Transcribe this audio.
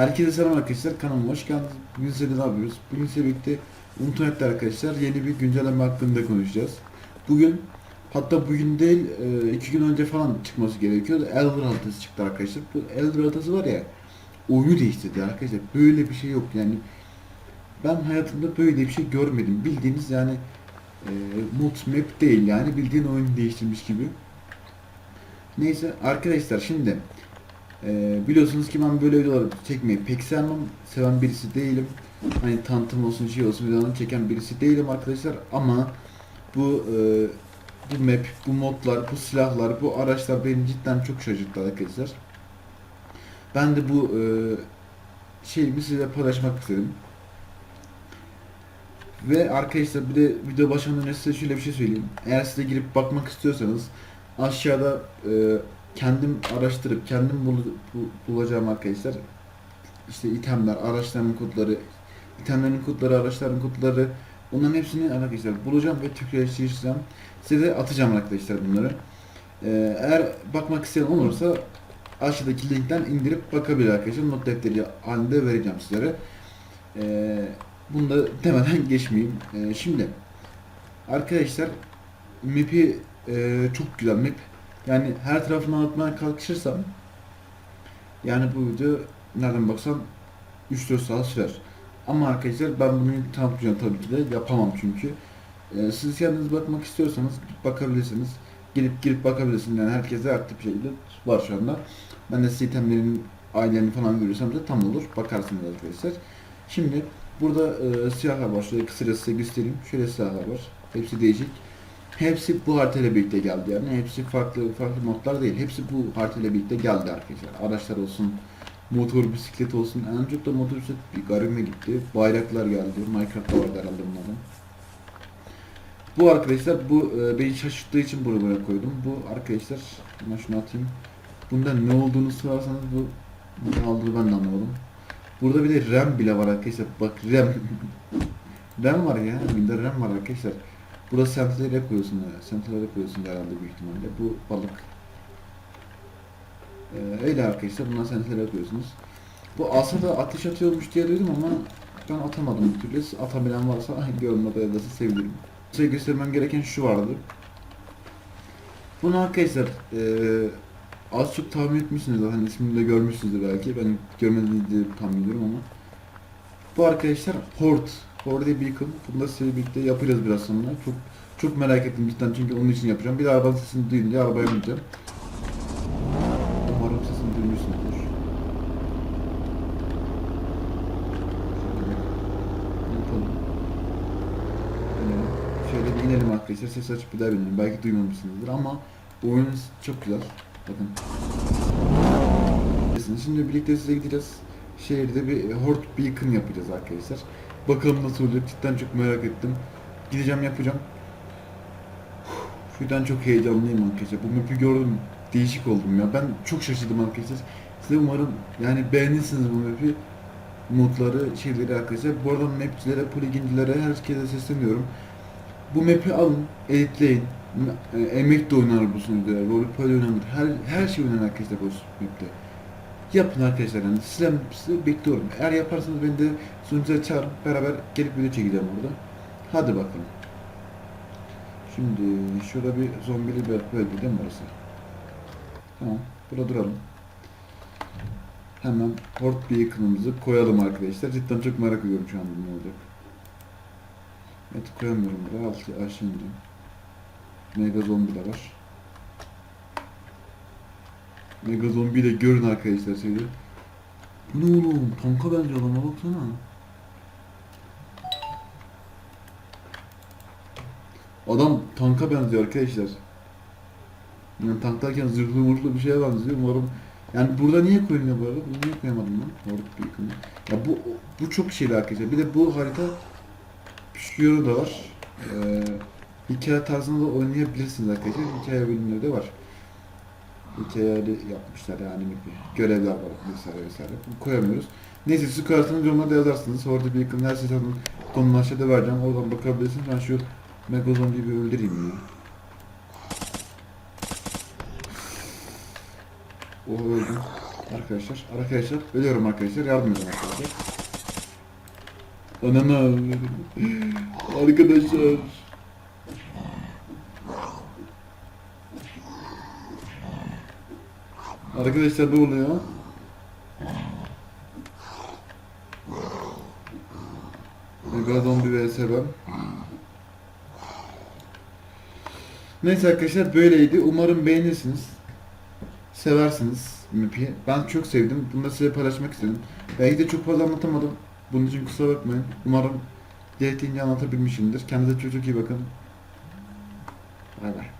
Herkese selam arkadaşlar. Kanalıma hoş geldiniz. Bugün size ne yapıyoruz? Bugün size birlikte Unutuyak'ta arkadaşlar yeni bir güncelleme hakkında konuşacağız. Bugün hatta bugün değil e, iki gün önce falan çıkması gerekiyordu. Elder haritası çıktı arkadaşlar. Bu Elder haritası var ya oyunu değiştirdi arkadaşlar. Böyle bir şey yok yani. Ben hayatımda böyle bir şey görmedim. Bildiğiniz yani e, mod map değil yani bildiğin oyunu değiştirmiş gibi. Neyse arkadaşlar şimdi ee, biliyorsunuz ki ben böyle videoları çekmeyi pek sevmem. Seven birisi değilim. Hani tanıtım olsun şey olsun videolarını çeken birisi değilim arkadaşlar. Ama bu e, bu map, bu modlar, bu silahlar, bu araçlar beni cidden çok şaşırttı arkadaşlar. Ben de bu e, şeyimi size paylaşmak istedim. Ve arkadaşlar bir de video başlamadan önce size şöyle bir şey söyleyeyim. Eğer size girip bakmak istiyorsanız aşağıda e, kendim araştırıp kendim bul, bu- bulacağım arkadaşlar. İşte itemler, araçların kodları, itemlerin kodları, araçların kodları onların hepsini arkadaşlar bulacağım ve Türkçeleştireceğim. Size atacağım arkadaşlar bunları. Ee, eğer bakmak isteyen olursa aşağıdaki linkten indirip bakabilir arkadaşlar. Not defteri halinde vereceğim sizlere. Ee, bunu da demeden geçmeyeyim. Ee, şimdi arkadaşlar map'i e, çok güzel map. Yani her tarafını anlatmaya kalkışırsam yani bu video nereden baksan 3-4 saat sürer. Ama arkadaşlar ben bunu tanıtmayacağım tabii ki de yapamam çünkü. Ee, siz kendiniz bakmak istiyorsanız bakabilirsiniz. Girip girip bakabilirsiniz yani herkese aktif bir şekilde var şu anda. Ben de size itemlerin ailelerini falan görürsem de tam olur. Bakarsınız arkadaşlar. Şimdi burada e, silahlar var. Şöyle kısaca size göstereyim. Şöyle silahlar var. Hepsi değişik. Hepsi bu haritayla birlikte geldi yani. Hepsi farklı farklı modlar değil. Hepsi bu haritayla birlikte geldi arkadaşlar. Araçlar olsun, motor bisiklet olsun. En çok da motor bisiklet bir garibime gitti. Bayraklar geldi. Minecraft'ta vardı herhalde bunlardan. Bu arkadaşlar bu e, beni şaşırttığı için buraya buraya koydum. Bu arkadaşlar ben şunu atayım. Bunda ne olduğunu sorarsanız bu ne olduğunu ben de anlamadım. Burada bir de RAM bile var arkadaşlar. Bak RAM. RAM var ya. Bunda RAM var arkadaşlar. Burada sentelere koyuyorsun ya. Sentelere koyuyorsun herhalde büyük ihtimalle. Bu balık. Ee, öyle arkadaşlar. Bundan sentelere koyuyorsunuz. Bu asa da ateş atıyormuş diye duydum ama ben atamadım bir türlü. Atabilen varsa yorumlarda yazarsa sevinirim. Size göstermem gereken şu vardı. Bunu arkadaşlar eee az çok tahmin etmişsiniz zaten ismini de görmüşsünüzdür belki. Ben görmediğinizi de tahmin ediyorum ama. Bu arkadaşlar Horde. Horde Beacon. Bunu da size birlikte yapacağız biraz sonra. Çok çok merak ettim cidden çünkü onun için yapacağım. Bir de arabanın sesini duyunca arabaya bineceğim. Umarım sesini duymuşsunuzdur. Yapalım. Ee, Şöyle bir inelim arkadaşlar. Ses açıp bir daha binelim. Belki duymamışsınızdır ama oyun çok güzel. Bakın. Şimdi birlikte size gideceğiz. Şehirde bir Horde Beacon yapacağız arkadaşlar. Bakalım nasıl olacak. Cidden çok merak ettim. Gideceğim yapacağım. Şuradan çok heyecanlıyım arkadaşlar. Bu map'i gördüm. Değişik oldum ya. Ben çok şaşırdım arkadaşlar. Size umarım yani beğenirsiniz bu map'i. Modları, şeyleri arkadaşlar. Bu arada mapçilere, plugincilere, herkese sesleniyorum. Bu map'i alın, editleyin. E, Emek de oynar bu sunucuda, roleplay oynanır. Her, her şey oynar arkadaşlar bu map'te. Yapın arkadaşlar yani size, size bekliyorum. Eğer yaparsanız beni de sunucuya çağırın. Beraber gelip video çekeceğim burada. Hadi bakalım. Şimdi şurada bir zombili bir bölge değil mi burası? Tamam. Burada duralım. Hemen port beacon'ımızı koyalım arkadaşlar. Cidden çok merak ediyorum şu anda ne olacak. Evet koyamıyorum buraya. Alt, aşağı ineceğim. Mega zombi de var. Mega zombi de görün arkadaşlar şeyi. Bu ne oğlum? Tanka benziyor adama baksana. Adam tanka benziyor arkadaşlar. Yani tank derken zırhlı mırhlı bir şeye benziyor. Umarım yani burada niye koyulmuyor bu arada? Bunu niye koyamadım ben? Horde Beacon'ı. Ya bu bu çok şeyli arkadaşlar. Bir de bu harita yönü de var. Ee, hikaye tarzında da oynayabilirsiniz arkadaşlar. Hikaye bölümleri de var. Hikayeli yapmışlar yani bir görevler var vesaire vesaire. Bunu koyamıyoruz. Neyse siz koyarsanız yorumlarda yazarsınız. Orada bir yakın her şeyden konunu aşağıda vereceğim. Oradan bakabilirsiniz. Ben şu Megazombi'yi bir öldüreyim ya. O öldü. Arkadaşlar, arkadaşlar, ölüyorum arkadaşlar, yardım edin arkadaşlar. Anana. Arkadaşlar. Arkadaşlar ne oluyor? Mega zombi vs ben. Neyse arkadaşlar böyleydi. Umarım beğenirsiniz. Seversiniz MIP'i. Ben çok sevdim. Bunu da size paylaşmak istedim. Belki de çok fazla anlatamadım. Bunun için kusura bakmayın. Umarım gerektiğince anlatabilmişimdir. Kendinize çok çok iyi bakın. Bay bay.